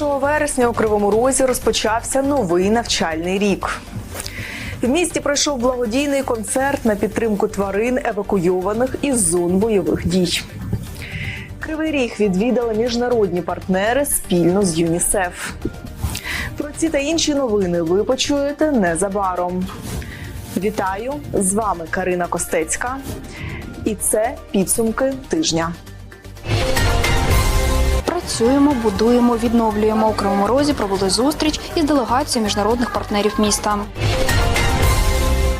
1 вересня у Кривому Розі розпочався новий навчальний рік. В місті пройшов благодійний концерт на підтримку тварин, евакуйованих із зон бойових дій. Кривий ріг відвідали міжнародні партнери спільно з ЮНІСЕФ. Про ці та інші новини ви почуєте незабаром. Вітаю! З вами Карина Костецька. І це підсумки тижня. Працюємо, будуємо, відновлюємо. У Кривому Розі провели зустріч із делегацією міжнародних партнерів міста.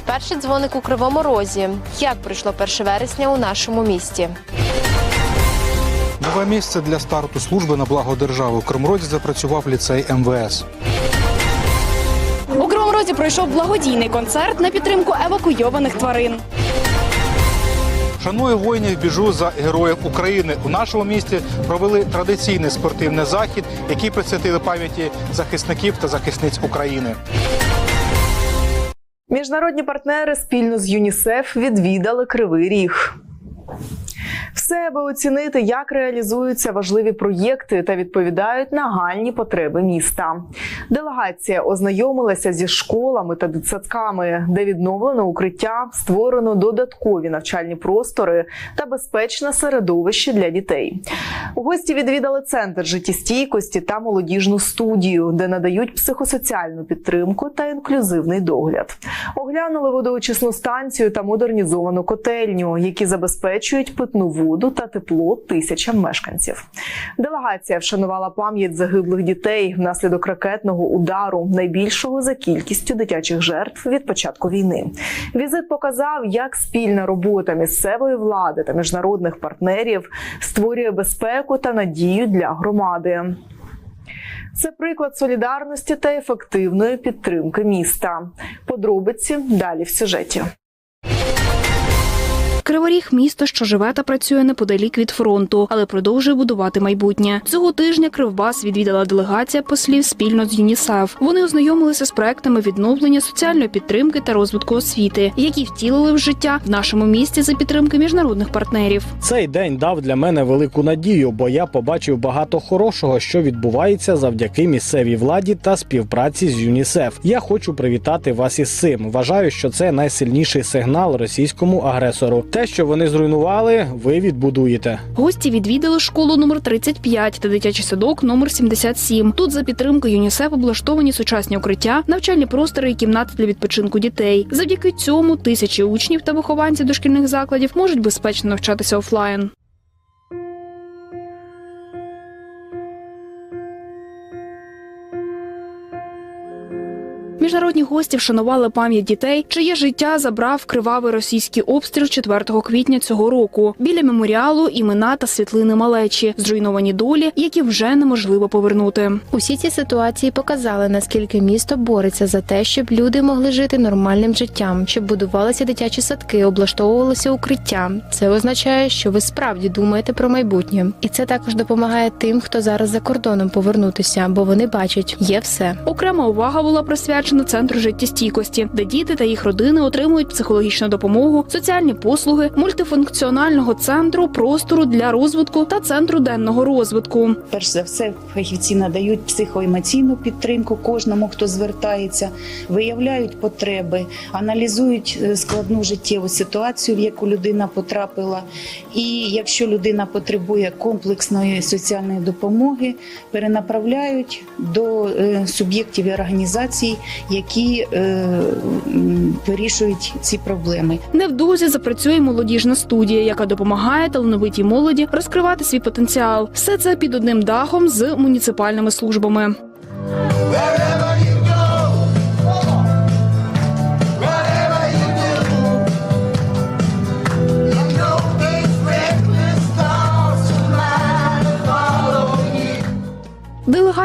Перший дзвоник у Кривому Розі. Як пройшло 1 вересня у нашому місті? Нове місце для старту служби на благо держави. У Кримроді запрацював ліцей МВС. У Кривому Розі пройшов благодійний концерт на підтримку евакуйованих тварин. Шаную воїнів, біжу за героїв України. У нашому місті провели традиційний спортивний захід, який присвятили пам'яті захисників та захисниць України. Міжнародні партнери спільно з ЮНІСЕФ відвідали Кривий Ріг. Все, аби оцінити, як реалізуються важливі проєкти та відповідають нагальні потреби міста. Делегація ознайомилася зі школами та дитсадками, де відновлено укриття, створено додаткові навчальні простори та безпечне середовище для дітей. У Гості відвідали центр життєстійкості та молодіжну студію, де надають психосоціальну підтримку та інклюзивний догляд. Оглянули водоочисну станцію та модернізовану котельню, які забезпечують питну воду та тепло тисячам мешканців. Делегація вшанувала пам'ять загиблих дітей внаслідок ракетного удару, найбільшого за кількістю дитячих жертв від початку війни. Візит показав, як спільна робота місцевої влади та міжнародних партнерів створює безпеку та надію для громади. Це приклад солідарності та ефективної підтримки міста. Подробиці далі в сюжеті. Криворіг місто, що живе та працює неподалік від фронту, але продовжує будувати майбутнє. Цього тижня Кривбас відвідала делегація послів спільно з ЮНІСЕФ. Вони ознайомилися з проектами відновлення соціальної підтримки та розвитку освіти, які втілили в життя в нашому місті за підтримки міжнародних партнерів. Цей день дав для мене велику надію, бо я побачив багато хорошого, що відбувається завдяки місцевій владі та співпраці з ЮНІСЕФ. Я хочу привітати вас із цим. Вважаю, що це найсильніший сигнал російському агресору. Те, що вони зруйнували, ви відбудуєте. Гості відвідали школу номер 35 та дитячий садок номер 77. Тут за підтримки ЮНІСЕФ облаштовані сучасні укриття, навчальні простори і кімнати для відпочинку дітей. Завдяки цьому тисячі учнів та вихованців дошкільних закладів можуть безпечно навчатися офлайн. Міжнародні гості вшанували пам'ять дітей, чиє життя забрав кривавий російський обстріл 4 квітня цього року. Біля меморіалу імена та світлини малечі, зруйновані долі, які вже неможливо повернути. Усі ці ситуації показали, наскільки місто бореться за те, щоб люди могли жити нормальним життям, щоб будувалися дитячі садки, облаштовувалося укриття. Це означає, що ви справді думаєте про майбутнє, і це також допомагає тим, хто зараз за кордоном повернутися, бо вони бачать, є все. Окрема увага була присвячена центру життєстійкості, де діти та їх родини отримують психологічну допомогу, соціальні послуги, мультифункціонального центру, простору для розвитку та центру денного розвитку. Перш за все, фахівці надають психоемоційну підтримку кожному, хто звертається, виявляють потреби, аналізують е, складну життєву ситуацію, в яку людина потрапила. І якщо людина потребує комплексної соціальної допомоги, перенаправляють до е, суб'єктів і організацій, які е, вирішують ці проблеми. Невдовзі запрацює молодіжна студія, яка допомагає талановитій молоді розкривати свій потенціал. Все це під одним дахом з муніципальними службами.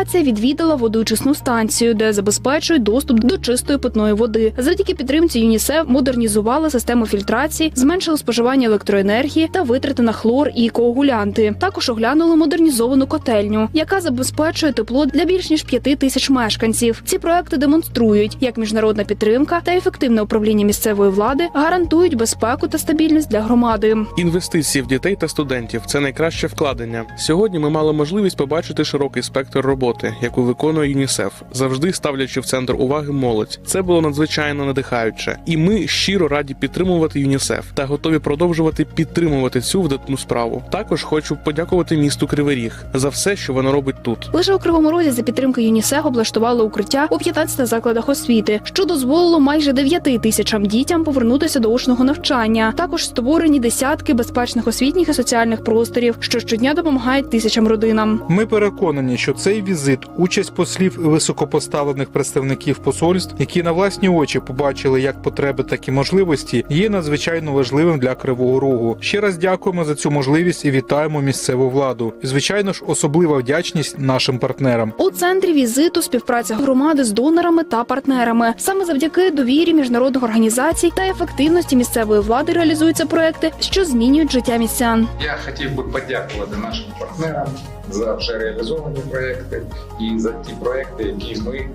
Делегація відвідала водоочисну станцію, де забезпечують доступ до чистої питної води. Завдяки підтримці ЮНІСЕФ модернізували систему фільтрації, зменшили споживання електроенергії та витрати на хлор і коагулянти. Також оглянули модернізовану котельню, яка забезпечує тепло для більш ніж п'яти тисяч мешканців. Ці проекти демонструють, як міжнародна підтримка та ефективне управління місцевої влади гарантують безпеку та стабільність для громади. Інвестиції в дітей та студентів це найкраще вкладення. Сьогодні ми мали можливість побачити широкий спектр роботи. Роботи, яку виконує ЮНІСЕФ, завжди ставлячи в центр уваги молодь. Це було надзвичайно надихаюче, і ми щиро раді підтримувати ЮНІСЕФ та готові продовжувати підтримувати цю видатну справу. Також хочу подякувати місту Кривий Ріг за все, що воно робить тут. Лише у Кривому Розі за підтримки ЮНІСЕФ облаштували укриття у 15 закладах освіти, що дозволило майже 9 тисячам дітям повернутися до очного навчання. Також створені десятки безпечних освітніх і соціальних просторів, що щодня допомагають тисячам родинам. Ми переконані, що цей візит, участь послів і високопоставлених представників посольств, які на власні очі побачили як потреби, так і можливості, є надзвичайно важливим для Кривого Рогу. Ще раз дякуємо за цю можливість і вітаємо місцеву владу. І, звичайно ж, особлива вдячність нашим партнерам. У центрі візиту співпраця громади з донорами та партнерами. Саме завдяки довірі міжнародних організацій та ефективності місцевої влади реалізуються проекти, що змінюють життя містян. Я хотів би подякувати нашим партнерам за вже реалізовані проекти і за ті проекти, які ми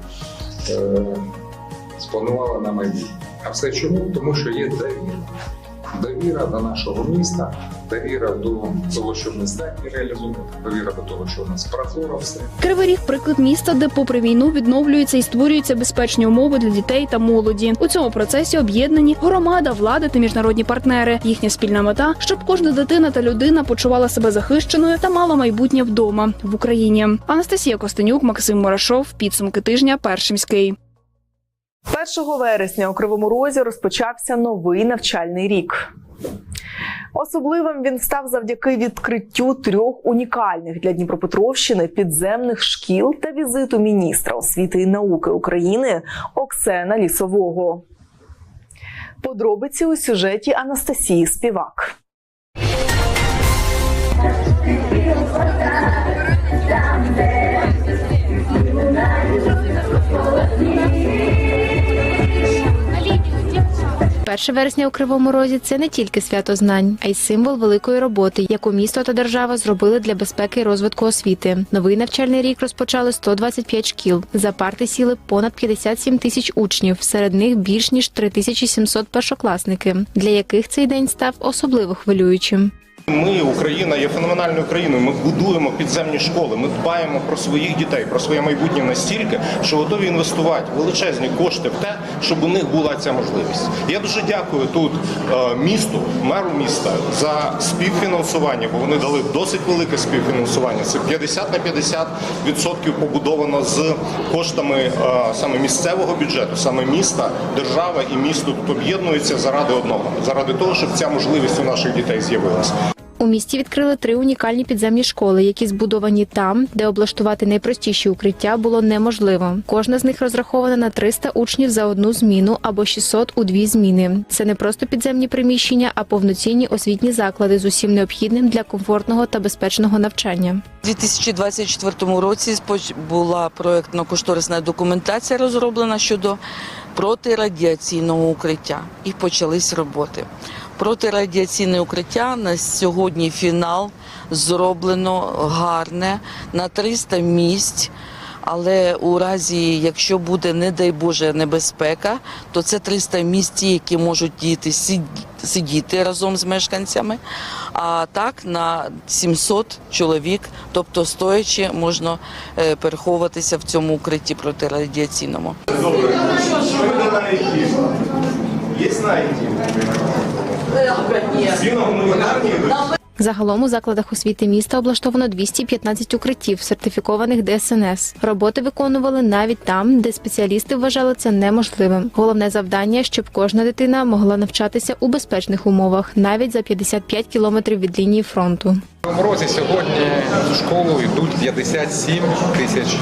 е, спланували на майбутнє. А все чому? Тому що є довіра. Довіра до нашого міста, довіра до того, що ми здатні реалізувати, довіра до того, що у нас прозоро все. Кривий Ріг – приклад міста, де попри війну відновлюються і створюються безпечні умови для дітей та молоді. У цьому процесі об'єднані громада, влада та міжнародні партнери. Їхня спільна мета, щоб кожна дитина та людина почувала себе захищеною та мала майбутнє вдома в Україні. Анастасія Костенюк, Максим Мурашов. Підсумки тижня. Перший міський. 1 вересня у Кривому Розі розпочався новий навчальний рік. Особливим він став завдяки відкриттю трьох унікальних для Дніпропетровщини підземних шкіл та візиту міністра освіти і науки України Оксена Лісового. Подробиці у сюжеті Анастасії Співак. Перше вересня у Кривому Розі це не тільки свято знань, а й символ великої роботи, яку місто та держава зробили для безпеки і розвитку освіти. Новий навчальний рік розпочали 125 шкіл. За парти сіли понад 57 тисяч учнів. Серед них більш ніж 3700 першокласники, для яких цей день став особливо хвилюючим. Ми, Україна, є феноменальною країною. Ми будуємо підземні школи. Ми дбаємо про своїх дітей, про своє майбутнє настільки, що готові інвестувати величезні кошти в те, щоб у них була ця можливість. Я дуже дякую тут е, місту, меру міста за співфінансування, бо вони дали досить велике співфінансування. Це 50 на 50 відсотків побудовано з коштами е, саме місцевого бюджету, саме міста, держава і місто тут об'єднуються заради одного, заради того, щоб ця можливість у наших дітей з'явилася. У місті відкрили три унікальні підземні школи, які збудовані там, де облаштувати найпростіші укриття було неможливо. Кожна з них розрахована на 300 учнів за одну зміну або 600 у дві зміни. Це не просто підземні приміщення, а повноцінні освітні заклади з усім необхідним для комфортного та безпечного навчання. У 2024 році була проєктно-кошторисна документація розроблена щодо протирадіаційного укриття і почались роботи. Протирадіаційне укриття на сьогодні фінал зроблено гарне на 300 місць. Але у разі, якщо буде, не дай Боже, небезпека, то це 300 місць, які можуть діти сидіти разом з мешканцями. А так на 700 чоловік, тобто стоячи, можна е, переховуватися в цьому укритті протирадіаційному. Є знаєте. Сина гуманітарні. Загалом у закладах освіти міста облаштовано 215 укриттів, сертифікованих ДСНС. Роботи виконували навіть там, де спеціалісти вважали це неможливим. Головне завдання, щоб кожна дитина могла навчатися у безпечних умовах, навіть за 55 кілометрів від лінії фронту. У морозі сьогодні в школу йдуть 57 тисяч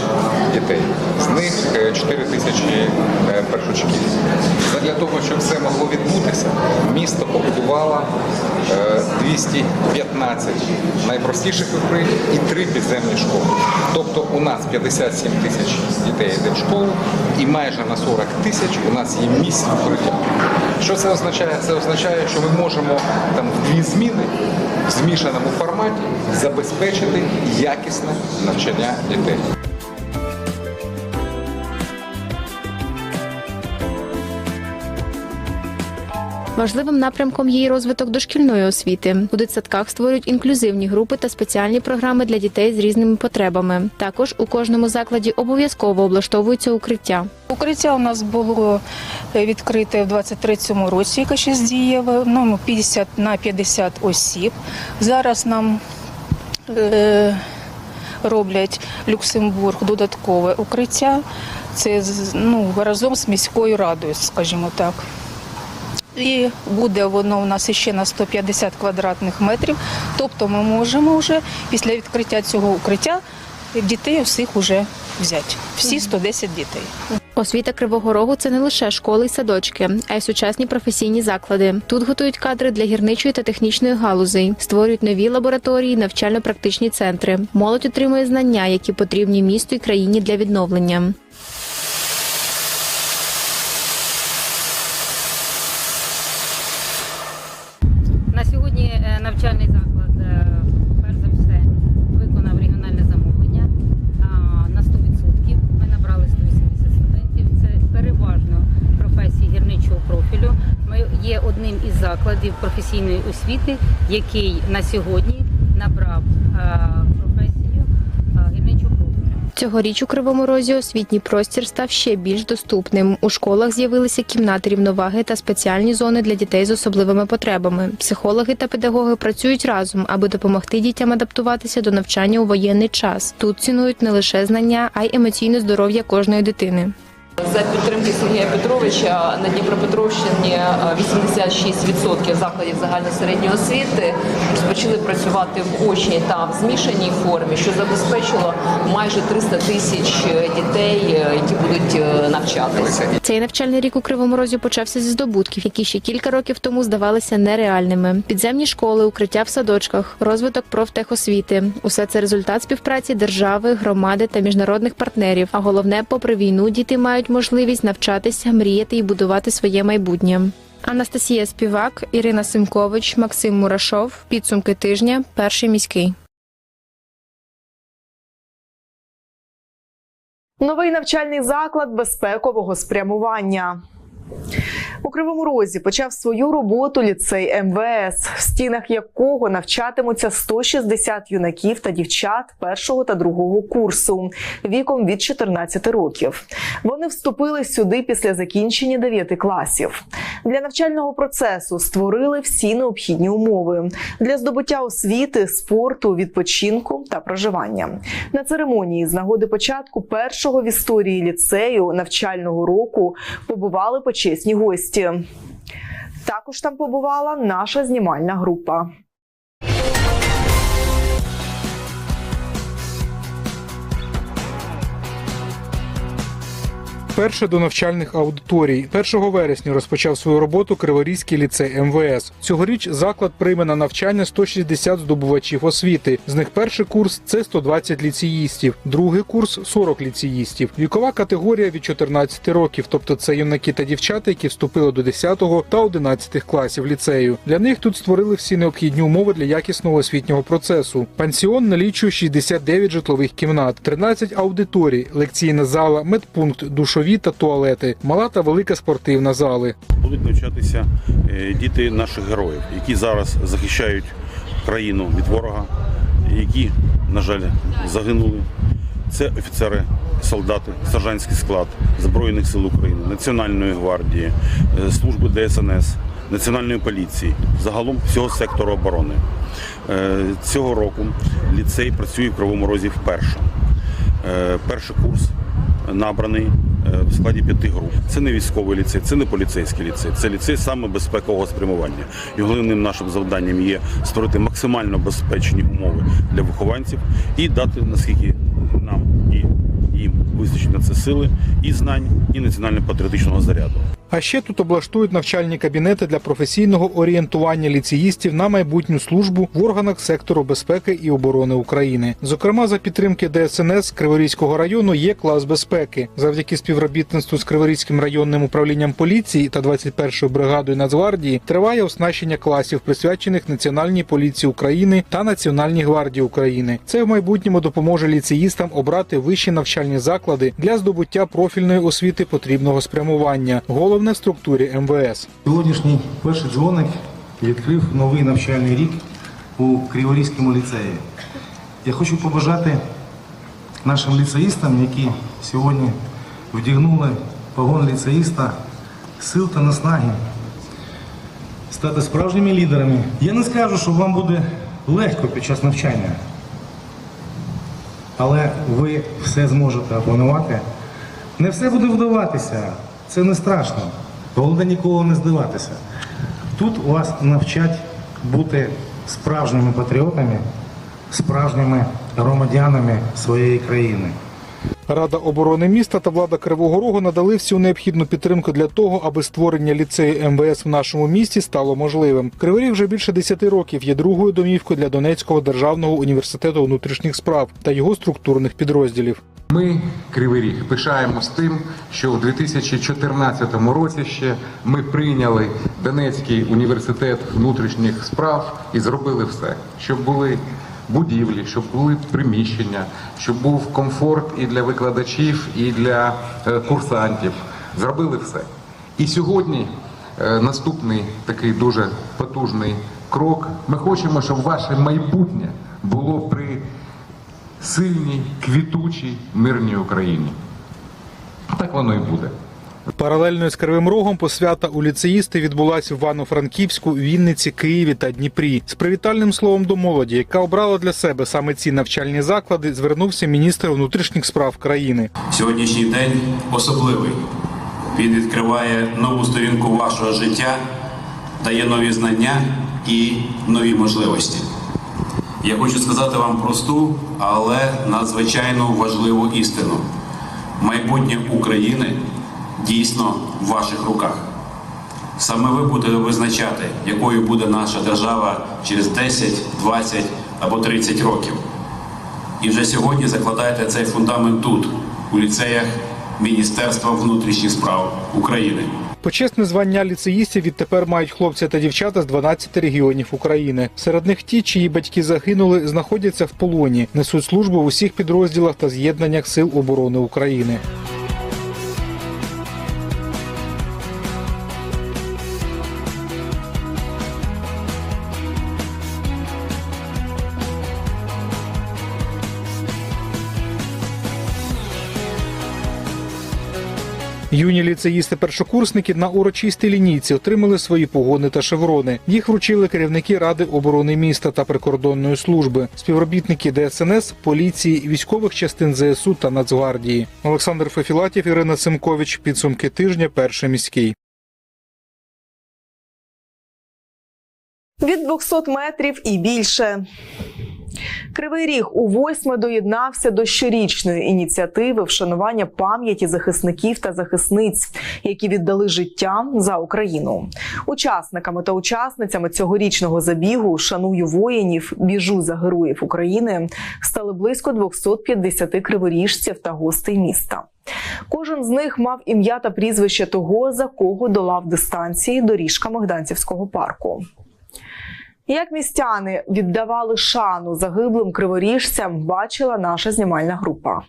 дітей. З них е, 4 тисячі е, першочків. Для того, щоб все могло відбутися, місто побудувало е, 250 15 найпростіших укрить і 3 підземні школи. Тобто у нас 57 тисяч дітей йде в школу, і майже на 40 тисяч у нас є місць укриття. Що це означає? Це означає, що ми можемо там дві зміни в змішаному форматі забезпечити якісне навчання дітей. Важливим напрямком є розвиток дошкільної освіти. У дитсадках створюють інклюзивні групи та спеціальні програми для дітей з різними потребами. Також у кожному закладі обов'язково облаштовуються укриття. Укриття у нас було е, відкрите в 23-му році, яке ще дієве, ну, 50 на 50 осіб. Зараз нам е, роблять Люксембург додаткове укриття. Це ну, разом з міською радою, скажімо так. І буде воно у нас ще на 150 квадратних метрів. Тобто ми можемо вже після відкриття цього укриття дітей усіх вже взяти. Всі 110 дітей. Освіта Кривого Рогу це не лише школи й садочки, а й сучасні професійні заклади. Тут готують кадри для гірничої та технічної галузей, створюють нові лабораторії, навчально-практичні центри. Молодь отримує знання, які потрібні місту і країні для відновлення. Професійної освіти, який на сьогодні набрав е, професію е, гірничого. Цьогоріч у Кривому Розі освітній простір став ще більш доступним. У школах з'явилися кімнати рівноваги та спеціальні зони для дітей з особливими потребами. Психологи та педагоги працюють разом, аби допомогти дітям адаптуватися до навчання у воєнний час. Тут цінують не лише знання, а й емоційне здоров'я кожної дитини. За підтримки Сергія Петровича на Дніпропетровщині е, 86% закладів загальної середньої освіти розпочали працювати в очній та в змішаній формі, що забезпечило майже 300 тисяч дітей, е, які будуть е, навчатися. Цей навчальний рік у Кривому Розі почався зі здобутків, які ще кілька років тому здавалися нереальними. Підземні школи, укриття в садочках, розвиток профтехосвіти – усе це результат співпраці держави, громади та міжнародних партнерів. А головне, попри війну, діти мають можливість навчатися, мріяти і будувати своє майбутнє. Анастасія Співак, Ірина Симкович, Максим Мурашов. Підсумки тижня. Перший міський. Новий навчальний заклад безпекового спрямування. У Кривому Розі почав свою роботу ліцей МВС, в стінах якого навчатимуться 160 юнаків та дівчат першого та другого курсу віком від 14 років. Вони вступили сюди після закінчення 9 класів. Для навчального процесу створили всі необхідні умови для здобуття освіти, спорту, відпочинку та проживання. На церемонії з нагоди початку першого в історії ліцею навчального року побували почесні гості. Також там побувала наша знімальна група. Перше до навчальних аудиторій 1 вересня розпочав свою роботу Криворізький ліцей МВС. Цьогоріч заклад прийме на навчання 160 здобувачів освіти. З них перший курс це 120 ліцеїстів, другий курс 40 ліцеїстів. Вікова категорія від 14 років, тобто це юнаки та дівчата, які вступили до 10 та 11 класів ліцею. Для них тут створили всі необхідні умови для якісного освітнього процесу. Пансіон налічує 69 житлових кімнат, 13 аудиторій, лекційна зала, медпункт, душові та туалети, мала та велика спортивна зали. Будуть навчатися е, діти наших героїв, які зараз захищають країну від ворога, які, на жаль, загинули. Це офіцери, солдати, сержантський склад Збройних сил України, Національної гвардії, е, служби ДСНС, Національної поліції, загалом всього сектору оборони. Е, Цього року ліцей працює в Кривому Розі вперше. Перший курс набраний е, в складі п'яти груп. Це не військовий ліцей, це не поліцейський ліцей, це ліцей саме безпекового спрямування. І головним нашим завданням є створити максимально безпечні умови для вихованців і дати наскільки нам і їм вистачить на це сили і знань, і національно-патріотичного заряду. А ще тут облаштують навчальні кабінети для професійного орієнтування ліцеїстів на майбутню службу в органах сектору безпеки і оборони України. Зокрема, за підтримки ДСНС Криворізького району є клас безпеки. Завдяки співробітництву з Криворізьким районним управлінням поліції та 21-ю бригадою Нацгвардії триває оснащення класів, присвячених Національній поліції України та Національній гвардії України. Це в майбутньому допоможе ліцеїстам обрати вищі навчальні заклади для здобуття профільної освіти потрібного спрямування. Головне в структурі МВС. Сьогоднішній перший дзвоник відкрив новий навчальний рік у Криворізькому ліцеї. Я хочу побажати нашим ліцеїстам, які сьогодні вдягнули погон ліцеїста, сил та наснаги, стати справжніми лідерами. Я не скажу, що вам буде легко під час навчання, але ви все зможете опанувати. Не все буде вдаватися, це не страшно. Головне ніколи не здаватися. Тут вас навчать бути справжніми патріотами, справжніми громадянами своєї країни. Рада оборони міста та влада Кривого Рогу надали всю необхідну підтримку для того, аби створення ліцею МВС в нашому місті стало можливим. Кривий Ріг вже більше 10 років є другою домівкою для Донецького державного університету внутрішніх справ та його структурних підрозділів. Ми, Кривий Ріг, пишаємось тим, що у 2014 році ще ми прийняли Донецький університет внутрішніх справ і зробили все, щоб були будівлі, щоб були приміщення, щоб був комфорт і для викладачів, і для е, курсантів. Зробили все. І сьогодні е, наступний такий дуже потужний крок. Ми хочемо, щоб ваше майбутнє було при сильній, квітучій, мирній Україні. Так воно і буде. Паралельно з Кривим Рогом посвята у ліцеїсти відбулася в Івано-Франківську, Вінниці, Києві та Дніпрі. З привітальним словом до молоді, яка обрала для себе саме ці навчальні заклади, звернувся міністр внутрішніх справ країни. Сьогоднішній день особливий. Він відкриває нову сторінку вашого життя, дає нові знання і нові можливості. Я хочу сказати вам просту, але надзвичайно важливу істину. Майбутнє України дійсно в ваших руках. Саме ви будете визначати, якою буде наша держава через 10, 20 або 30 років. І вже сьогодні закладаєте цей фундамент тут, у ліцеях Міністерства внутрішніх справ України. Почесне звання ліцеїстів відтепер мають хлопці та дівчата з 12 регіонів України. Серед них ті, чиї батьки загинули, знаходяться в полоні, несуть службу в усіх підрозділах та з'єднаннях сил оборони України. Юні ліцеїсти-першокурсники на урочистій лінійці отримали свої погони та шеврони. Їх вручили керівники Ради оборони міста та прикордонної служби, співробітники ДСНС, поліції, військових частин ЗСУ та Нацгвардії. Олександр Фефілатів, Ірина Симкович. Підсумки тижня. Перший міський. Від 200 метрів і більше. Кривий Ріг у восьме доєднався до щорічної ініціативи вшанування пам'яті захисників та захисниць, які віддали життя за Україну. Учасниками та учасницями цьогорічного забігу Шаную воїнів, біжу за героїв України стали близько 250 криворіжців та гостей міста. Кожен з них мав ім'я та прізвище того, за кого долав дистанції доріжками Гданцівського парку. Як містяни віддавали шану загиблим криворіжцям, бачила наша знімальна група.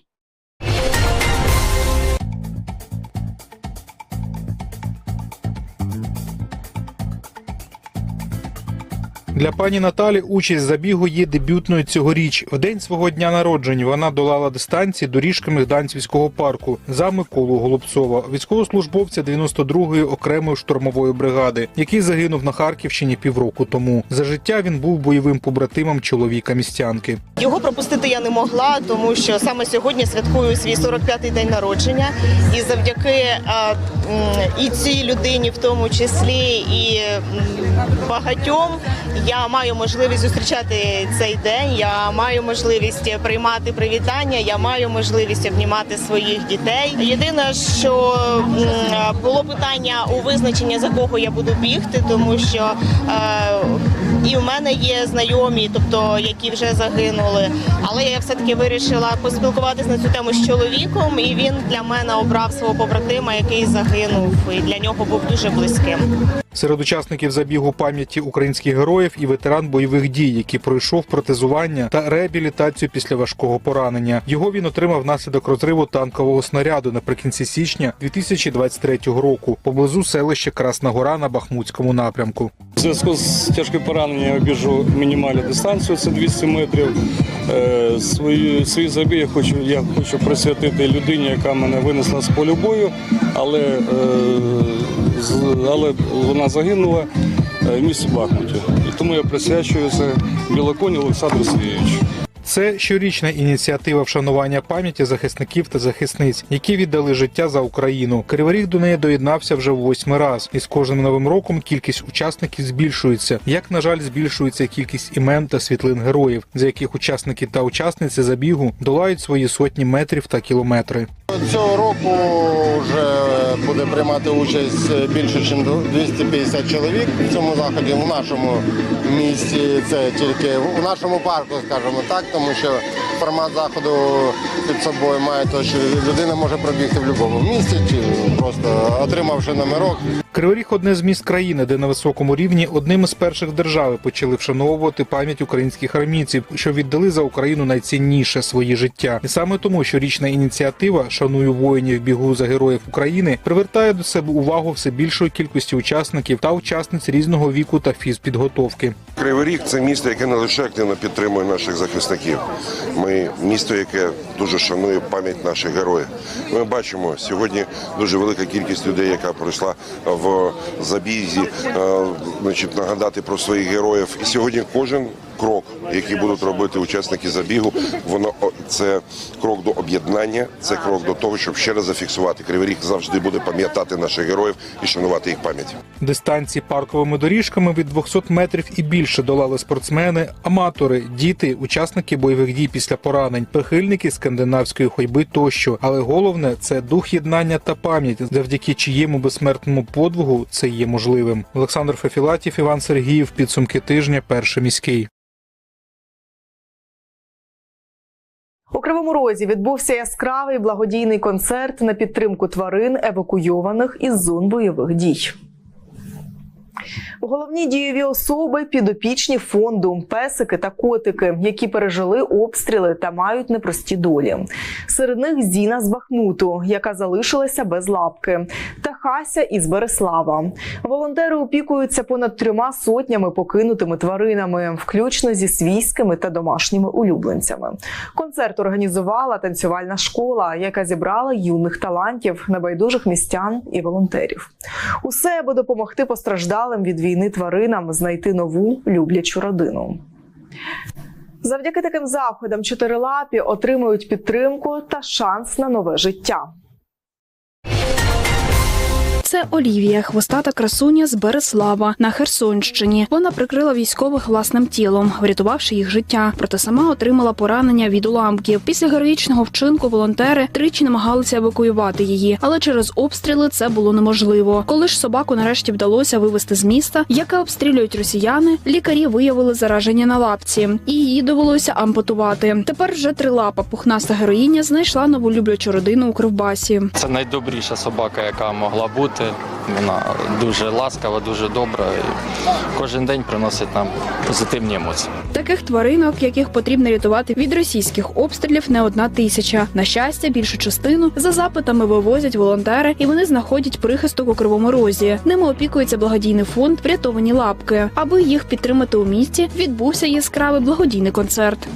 Для пані Наталі участь забігу є дебютною цьогоріч. В день свого дня народження вона долала дистанції доріжками Гданцівського парку за Миколу Голубцова, військовослужбовця 92-ї окремої штурмової бригади, який загинув на Харківщині півроку тому. За життя він був бойовим побратимом чоловіка містянки. Його пропустити я не могла, тому що саме сьогодні святкую свій 45-й день народження, і завдяки а, і цій людині, в тому числі, і багатьом, я маю можливість зустрічати цей день. Я маю можливість приймати привітання. Я маю можливість обнімати своїх дітей. Єдине, що було питання у визначенні за кого я буду бігти, тому що е, і в мене є знайомі, тобто які вже загинули. Але я все-таки вирішила поспілкуватися на цю тему з чоловіком, і він для мене обрав свого побратима, який загинув, і для нього був дуже близьким. Серед учасників забігу пам'яті українських героїв і ветеран бойових дій, який пройшов протезування та реабілітацію після важкого поранення. Його він отримав внаслідок розриву танкового снаряду наприкінці січня 2023 року поблизу селища Красна Гора на Бахмутському напрямку. У зв'язку з тяжким пораненням я біжу мінімальну дистанцію, це 200 метрів. Е, Свої, свій забіг я хочу, я хочу присвятити людині, яка мене винесла з полю бою, але, е, але вона загинула е, в місті Бахмуті. І тому я присвячую це Білоконі Олександру Сергійовичу. Це щорічна ініціатива вшанування пам'яті захисників та захисниць, які віддали життя за Україну. Кривий Ріг до неї доєднався вже восьмий раз, і з кожним новим роком кількість учасників збільшується. Як на жаль, збільшується кількість імен та світлин героїв, за яких учасники та учасниці забігу долають свої сотні метрів та кілометри. Цього року вже буде приймати участь більше, ніж 250 чоловік в цьому заході. В нашому місті це тільки в нашому парку, скажімо так, тому що формат заходу під собою має те, що людина може пробігти в будь-якому місті, чи просто отримавши номерок. Кривий Ріг – одне з міст країни, де на високому рівні одним із перших держави почали вшановувати пам'ять українських армійців, що віддали за Україну найцінніше свої життя. І саме тому щорічна ініціатива Шаную воїнів бігу за героїв України привертає до себе увагу все більшої кількості учасників та учасниць різного віку та фізпідготовки. Кривий Ріг це місто, яке не лише активно підтримує наших захисників. Ми місто, яке дуже шанує пам'ять наших героїв. Ми бачимо сьогодні дуже велика кількість людей, яка пройшла в забізі, е, нагадати про своїх героїв. І сьогодні кожен крок, який будуть робити учасники забігу, воно це крок до об'єднання, це крок до того, щоб ще раз зафіксувати. Кривий Ріг завжди буде пам'ятати наших героїв і шанувати їх пам'ять. Дистанції парковими доріжками від 200 метрів і більше долали спортсмени, аматори, діти, учасники бойових дій після поранень, прихильники скандинавської ходьби тощо. Але головне це дух єднання та пам'ять, завдяки чиєму безсмертному подвигу це є можливим. Олександр Фефілатів, Іван Сергіїв, підсумки тижня, перший міський. У Кривому Розі відбувся яскравий благодійний концерт на підтримку тварин, евакуйованих із зон бойових дій. Головні дієві особи підопічні фонду, песики та котики, які пережили обстріли та мають непрості долі. Серед них Зіна з Бахмуту, яка залишилася без лапки, та Хася із Береслава. Волонтери опікуються понад трьома сотнями покинутими тваринами, включно зі свійськими та домашніми улюбленцями. Концерт організувала танцювальна школа, яка зібрала юних талантів, небайдужих містян і волонтерів. Усе аби допомогти постраждалим від війни тваринам знайти нову люблячу родину. Завдяки таким заходам чотирилапі отримують підтримку та шанс на нове життя. Це Олівія, хвостата красуня з Береслава на Херсонщині. Вона прикрила військових власним тілом, врятувавши їх життя. Проте сама отримала поранення від уламків. Після героїчного вчинку волонтери тричі намагалися евакуювати її, але через обстріли це було неможливо. Коли ж собаку нарешті вдалося вивезти з міста, яке обстрілюють росіяни, лікарі виявили зараження на лапці, і її довелося ампутувати. Тепер вже трилапа пухнаста героїня знайшла нову люблячу родину у Кривбасі. Це найдобріша собака, яка могла бути. Вона дуже ласкава, дуже добра. І кожен день приносить нам позитивні емоції. Таких тваринок, яких потрібно рятувати від російських обстрілів, не одна тисяча. На щастя, більшу частину за запитами вивозять волонтери, і вони знаходять прихисток у кривому розі. Ними опікується благодійний фонд Врятовані лапки. Аби їх підтримати у місті, відбувся яскравий благодійний концерт.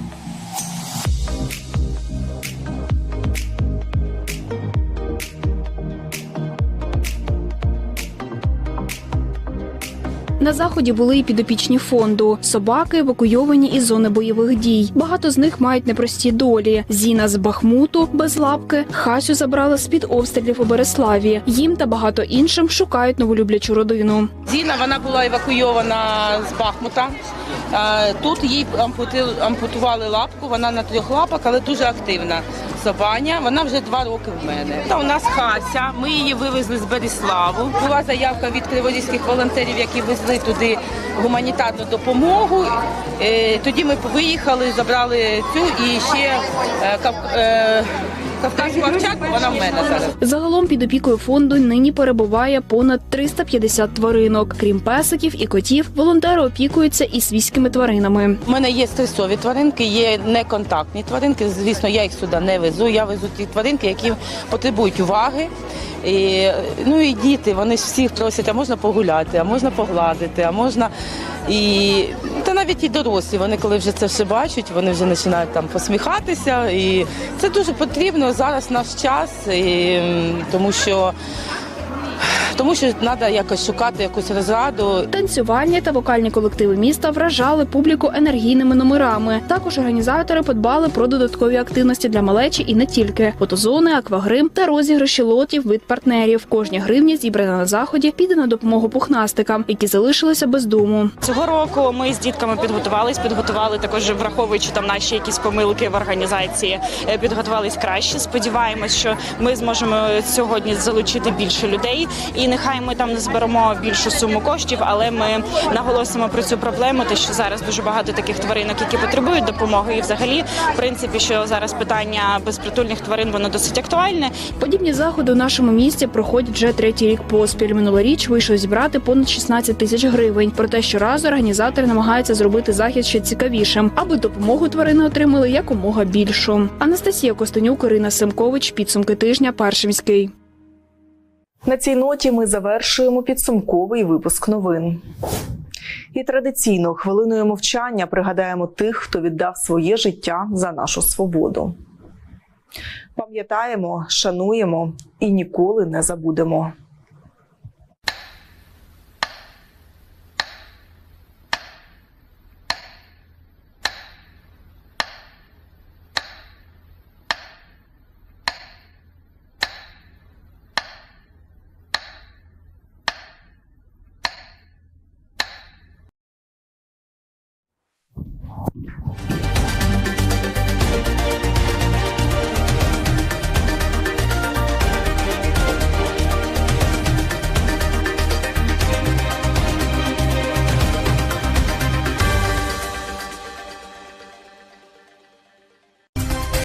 На заході були і підопічні фонду. Собаки евакуйовані із зони бойових дій. Багато з них мають непрості долі. Зіна з Бахмуту без лапки, Хасю забрали з під обстрілів у Береславі. Їм та багато іншим шукають новолюблячу родину. Зіна вона була евакуйована з Бахмута. Е, Тут їй ампутували лапку. Вона на трьох лапах, але дуже активна. Собаня, вона вже два роки в мене. Та у нас Хася, ми її вивезли з Береславу. Була заявка від криворізьких волонтерів, які везли туди гуманітарну допомогу. Е, Тоді ми виїхали, забрали цю і ще кав- кавказьку овчарку, вона в мене зараз. Загалом під опікою фонду нині перебуває понад 350 тваринок. Крім песиків і котів, волонтери опікуються і свійськими тваринами. У мене є стресові тваринки, є неконтактні тваринки. Звісно, я їх сюди не везу. Я везу ті тваринки, які потребують уваги. І, ну і діти, вони ж всіх просять, а можна погуляти, а можна погладити, а можна і та навіть і дорослі. Вони коли вже це все бачать, вони вже починають там посміхатися. І це дуже потрібно зараз наш час, і, тому що. Тому що треба якось шукати якусь розраду. Танцювальні та вокальні колективи міста вражали публіку енергійними номерами. Також організатори подбали про додаткові активності для малечі і не тільки фотозони, аквагрим та розіграші лотів від партнерів. Кожні гривні, зібрана на заході, піде на допомогу пухнастикам, які залишилися без дому. Цього року ми з дітками підготувались, підготували також, враховуючи там наші якісь помилки в організації, е, підготувались краще. Сподіваємось, що ми зможемо сьогодні залучити більше людей. І нехай ми там не зберемо більшу суму коштів, але ми наголосимо про цю проблему, те, що зараз дуже багато таких тваринок, які потребують допомоги. І взагалі, в принципі, що зараз питання безпритульних тварин воно досить актуальне. Подібні заходи у нашому місті проходять вже третій рік поспіль. Минулоріч вийшло зібрати понад 16 тисяч гривень. Проте щоразу організатори намагаються зробити захід ще цікавішим, аби допомогу тварини отримали якомога більшу. Анастасія Костенюк, Ірина Семкович, підсумки тижня Першимський. На цій ноті ми завершуємо підсумковий випуск новин. І традиційно хвилиною мовчання пригадаємо тих, хто віддав своє життя за нашу свободу. Пам'ятаємо, шануємо і ніколи не забудемо.